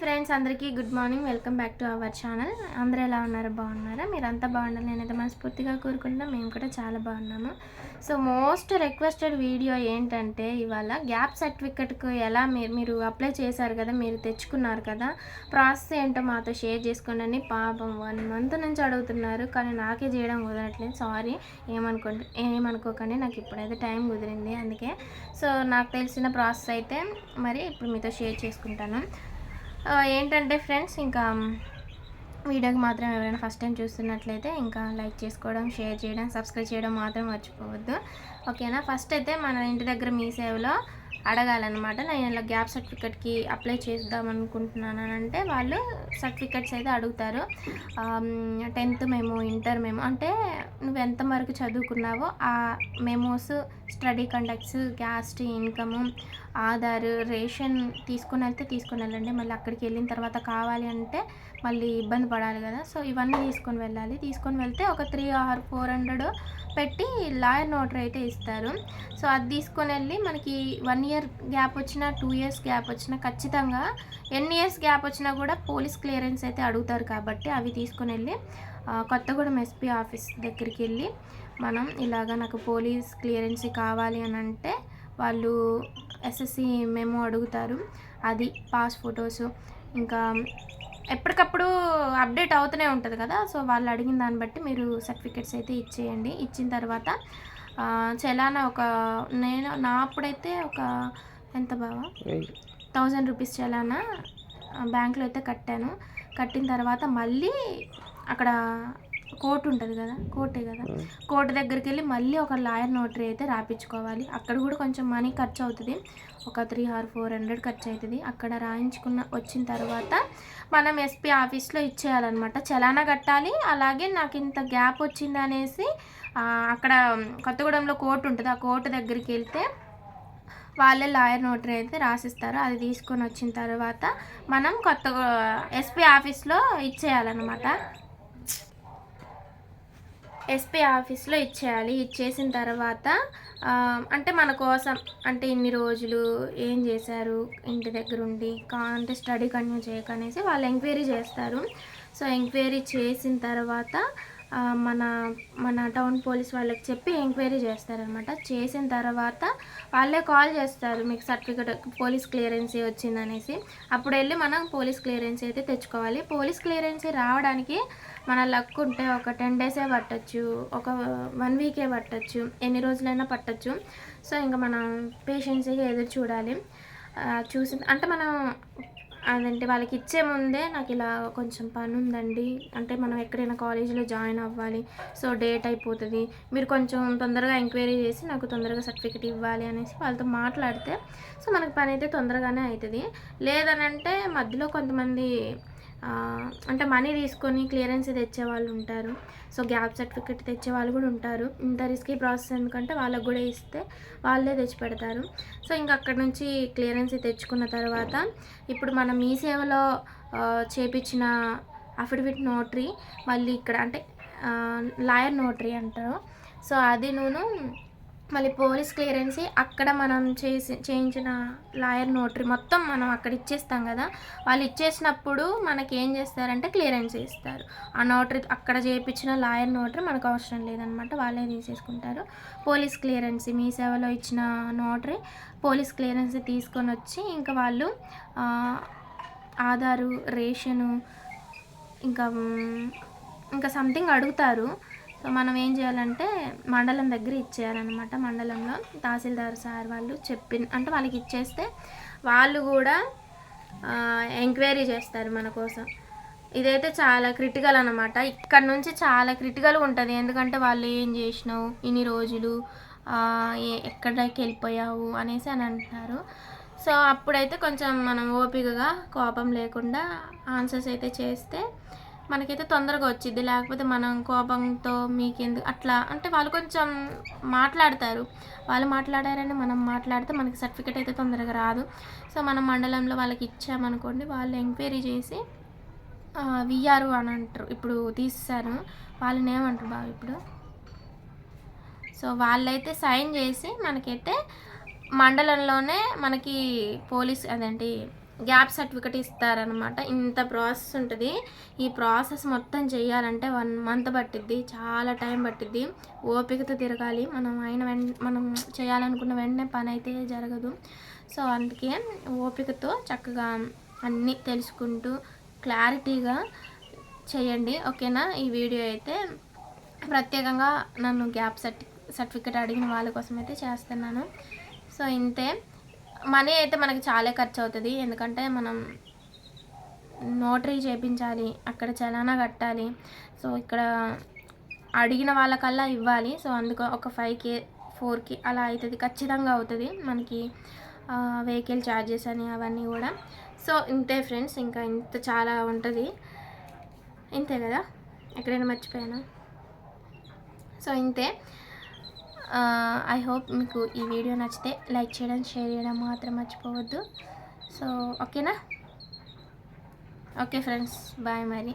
Friends అందరికీ good morning. Welcome back to our channel. అందరూ ఎలా ఉన్నారు? బాగున్నారా? మీరు అంతా బాగుండాలి నేనైతే మనస్ఫూర్తిగా కోరుకుంటున్నా. మేము కూడా చాలా బాగున్నాము. సో మోస్ట్ రిక్వెస్టెడ్ వీడియో ఏంటంటే ఇవాళ గ్యాప్ సర్టిఫికెట్కు ఎలా మీరు మీరు అప్లై చేశారు కదా మీరు తెచ్చుకున్నారు కదా ప్రాసెస్ ఏంటో మాతో షేర్ చేసుకోండి పాపం వన్ మంత్ నుంచి అడుగుతున్నారు. కానీ నాకే చేయడం కుదరట్లేదు. సారీ ఏమనుకో ఏమనుకోకండి. నాకు ఇప్పుడైతే టైం కుదిరింది. అందుకే సో నాకు తెలిసిన ప్రాసెస్ అయితే మరి ఇప్పుడు మీతో షేర్ చేసుకుంటాను. ఏంటంటే ఫ్రెండ్స్ ఇంకా వీడియోకి మాత్రం ఎవరైనా ఫస్ట్ టైం చూస్తున్నట్లయితే ఇంకా లైక్ చేసుకోవడం షేర్ చేయడం సబ్స్క్రైబ్ చేయడం మాత్రం మర్చిపోవద్దు. ఓకేనా? ఫస్ట్ అయితే మన ఇంటి దగ్గర మీ సేవలో అడగాలన్నమాట. నేను ఇలా గ్యాప్ సర్టిఫికెట్కి అప్లై చేద్దాం అనుకుంటున్నాను అంటే వాళ్ళు సర్టిఫికెట్స్ అయితే అడుగుతారు. టెన్త్ మేము ఇంటర్ మేము అంటే నువ్వు ఎంత వరకు చదువుకున్నావో ఆ memos study conducts caste income Aadhaar ration తీసుకుని వెళ్తే తీసుకుని వెళ్ళండి మళ్ళీ అక్కడికి వెళ్ళిన తర్వాత కావాలి అంటే మళ్ళీ ఇబ్బంది పడాలి కదా. సో ఇవన్నీ తీసుకొని వెళ్ళాలి. తీసుకొని వెళ్తే ఒక త్రీ ఆర్ ఫోర్ హండ్రెడ్ పెట్టి లాయర్ నోటర్ అయితే ఇస్తారు. సో అది తీసుకొని వెళ్ళి మనకి వన్ ఇయర్ గ్యాప్ వచ్చినా టూ ఇయర్స్ గ్యాప్ వచ్చినా ఖచ్చితంగా ఎన్ని ఇయర్స్ గ్యాప్ వచ్చినా కూడా పోలీస్ క్లియరెన్స్ అయితే అడుగుతారు కాబట్టి అవి తీసుకొని వెళ్ళి కొత్తగూడెం ఎస్పీ ఆఫీస్ దగ్గరికి వెళ్ళి మనం ఇలాగ నాకు పోలీస్ క్లియరెన్స్ కావాలి అని అంటే వాళ్ళు ఎస్ఎస్సి మెమో అడుగుతారు. అది పాస్ ఫొటోస్ ఇంకా ఎప్పటికప్పుడు అప్డేట్ అవుతూనే ఉంటుంది కదా. సో వాళ్ళు అడిగిన దాన్ని బట్టి మీరు సర్టిఫికెట్స్ అయితే ఇచ్చేయండి. ఇచ్చిన తర్వాత చలానా ఒక నేను నా అప్పుడైతే ఒక ఎంత బావా? థౌజండ్ రూపీస్ చలానా బ్యాంక్లో అయితే కట్టాను. కట్టిన తర్వాత మళ్ళీ అక్కడ కోర్టు ఉంటుంది కదా కోర్టే కదా. కోర్టు దగ్గరికి వెళ్ళి మళ్ళీ ఒక లాయర్ నోటరీ అయితే రాపించుకోవాలి అక్కడ కూడా కొంచెం మనీ ఖర్చు అవుతుంది ఒక త్రీ ఆర్ ఫోర్ హండ్రెడ్ ఖర్చు అవుతుంది అక్కడ రాయించుకున్న వచ్చిన తర్వాత మనం ఎస్పీ ఆఫీస్లో ఇచ్చేయాలన్నమాట. చలానా కట్టాలి. అలాగే నాకు ఇంత గ్యాప్ వచ్చింది అనేసి అక్కడ కొత్తగూడెంలో కోర్టు ఉంటుంది. ఆ కోర్టు దగ్గరికి వెళ్తే వాళ్ళే లాయర్ నోటరీ అయితే రాసిస్తారు. అది తీసుకొని వచ్చిన తర్వాత మనం కొత్త ఎస్పీ ఆఫీస్లో ఇచ్చేయాలన్నమాట. ఎస్పీ ఆఫీస్లో ఇచ్చేయాలి. ఇచ్చేసిన తర్వాత అంటే మన కోసం అంటే ఇన్ని రోజులు ఏం చేశారు ఇంటి దగ్గర ఉండి కా అంటే స్టడీ కంటిన్యూ చేయకనేసి వాళ్ళు ఎంక్వైరీ చేస్తారు. సో ఎంక్వైరీ చేసిన తర్వాత మన మన టౌన్ పోలీస్ వాళ్ళకి చెప్పి ఎంక్వైరీ చేస్తారనమాట. చేసిన తర్వాత వాళ్ళే కాల్ చేస్తారు మీకు సర్టిఫికేట్ పోలీస్ క్లియరెన్సీ వచ్చిందనేసి. అప్పుడు వెళ్ళి మనం పోలీస్ క్లియరెన్సీ అయితే తెచ్చుకోవాలి. పోలీస్ క్లియరెన్సీ రావడానికి మన లక్ ఉంటే ఒక టెన్ డేసే పట్టచ్చు ఒక వన్ వీకే పట్టచ్చు ఎన్ని రోజులైనా పట్టచ్చు. సో ఇంకా మనం పేషెన్సీగా ఎదురు చూడాలి. చూసి అంటే మనం అదంటే వాళ్ళకి ఇచ్చే ముందే నాకు ఇలా కొంచెం పని ఉందండి అంటే మనం ఎక్కడైనా కాలేజీలో జాయిన్ అవ్వాలి సో డేట్ అయిపోతుంది. మీరు కొంచెం తొందరగా ఎంక్వైరీ చేసి నాకు తొందరగా సర్టిఫికేట్ ఇవ్వాలి అనేసి వాళ్ళతో మాట్లాడితే సో మనకి పని అయితే తొందరగానే అవుతుంది లేదనంటే మధ్యలో కొంతమంది అంటే మనీ తీసుకొని క్లియరెన్స్ తెచ్చే వాళ్ళు ఉంటారు. సో గ్యాప్ సర్టిఫికెట్ తెచ్చే వాళ్ళు కూడా ఉంటారు. ఇంత రిస్కీ ప్రాసెస్ ఎందుకంటే వాళ్ళకు కూడా ఇస్తే వాళ్ళే తెచ్చి పెడతారు. సో ఇంకా అక్కడ నుంచి క్లియరెన్స్ తెచ్చుకున్న తర్వాత ఇప్పుడు మనం మీ సేవలో చేపించిన అఫిడవిట్ నోటరీ మళ్ళీ ఇక్కడ అంటే లాయర్ నోటరీ అంటారు. సో అది నేను మళ్ళీ పోలీస్ క్లియరెన్సీ అక్కడ మనం చేసి చేయించిన లాయర్ నోటరీ మొత్తం మనం అక్కడ ఇచ్చేస్తాం కదా. వాళ్ళు ఇచ్చేసినప్పుడు మనకి ఏం చేస్తారంటే క్లియరెన్స్ ఇస్తారు. ఆ నోటరీ అక్కడ చేయించిన లాయర్ నోటరీ మనకు అవసరం లేదనమాట వాళ్ళే తీసేసుకుంటారు. పోలీస్ క్లియరెన్సీ మీ సేవలో ఇచ్చిన నోటరీ పోలీస్ క్లియరెన్సీ తీసుకొని వచ్చి ఇంకా వాళ్ళు ఆధారు రేషను ఇంకా ఇంకా సంథింగ్ అడుగుతారు. సో మనం ఏం చేయాలంటే మండలం దగ్గర ఇచ్చేయాలన్నమాట మండలంలో. తహసీల్దార్ సార్ వాళ్ళు చెప్పిన అంటే వాళ్ళకి ఇచ్చేస్తే వాళ్ళు కూడా ఎంక్వైరీ చేస్తారు మన కోసం. ఇదైతే చాలా క్రిటికల్ అనమాట ఇక్కడ నుంచి చాలా క్రిటికల్ ఉంటుంది. ఎందుకంటే వాళ్ళు ఏం చేసినావు? ఇన్ని రోజులు ఏ- ఎక్కడికి వెళ్ళిపోయావు? అనేసి అని అంటున్నారు. సో అప్పుడైతే కొంచెం మనం ఓపికగా కోపం లేకుండా ఆన్సర్స్ అయితే చేస్తే మనకైతే తొందరగా వచ్చింది లేకపోతే మనం కోపంతో మీకెందుకు అట్లా అంటే వాళ్ళు కొంచెం మాట్లాడతారు. వాళ్ళు మాట్లాడారని మనం మాట్లాడితే మనకి సర్టిఫికేట్ అయితే తొందరగా రాదు. సో మనం మండలంలో వాళ్ళకి ఇచ్చామనుకోండి వాళ్ళు ఎంక్వైరీ చేసి విఆర్ఓ అని అంటారు. ఇప్పుడు తీసేశారు వాళ్ళని ఏమంటారు బాబు ఇప్పుడు? సో వాళ్ళైతే సైన్ చేసి మనకైతే మండలంలోనే మనకి పోలీస్ అదేంటి గ్యాప్ సర్టిఫికెట్ ఇస్తారనమాట ఇంత ప్రాసెస్ ఉంటుంది. ఈ ప్రాసెస్ మొత్తం చేయాలంటే వన్ మంత్ పట్టిద్ది. చాలా టైం పట్టిద్ది. ఓపికతో తిరగాలి. మనం అయిన వెంట మనం చేయాలనుకున్న వెంటనే పని అయితే జరగదు. సో అందుకే ఓపికతో చక్కగా అన్నీ తెలుసుకుంటూ క్లారిటీగా చేయండి. ఓకేనా? ఈ వీడియో అయితే ప్రత్యేకంగా నన్ను గ్యాప్ సర్టి సర్టిఫికెట్ అడిగిన వాళ్ళ కోసం అయితే చేస్తున్నాను. సో ఇంతే. మనీ అయితే మనకి చాలా ఖర్చు అవుతుంది ఎందుకంటే మనం నోటరీ చేయించాలి అక్కడ చలానా కట్టాలి. సో ఇక్కడ అడిగిన వాళ్ళకల్లా ఇవ్వాలి. సో అందుకు ఒక ఫైవ్ కే ఫోర్కి అలా అవుతుంది ఖచ్చితంగా అవుతుంది. మనకి వెహికల్ ఛార్జెస్ అని అవన్నీ కూడా. సో ఇంతే ఫ్రెండ్స్. ఇంకా ఇంత చాలా ఉంటుంది. ఇంతే కదా? ఎక్కడైనా మర్చిపోయాను? సో ఇంతే. ఐ హోప్ మీకు ఈ వీడియో నచ్చితే లైక్ చేయడం షేర్ చేయడం మాత్రం మర్చిపోవద్దు. సో ఓకేనా ఓకే ఫ్రెండ్స్ బాయ్ మరి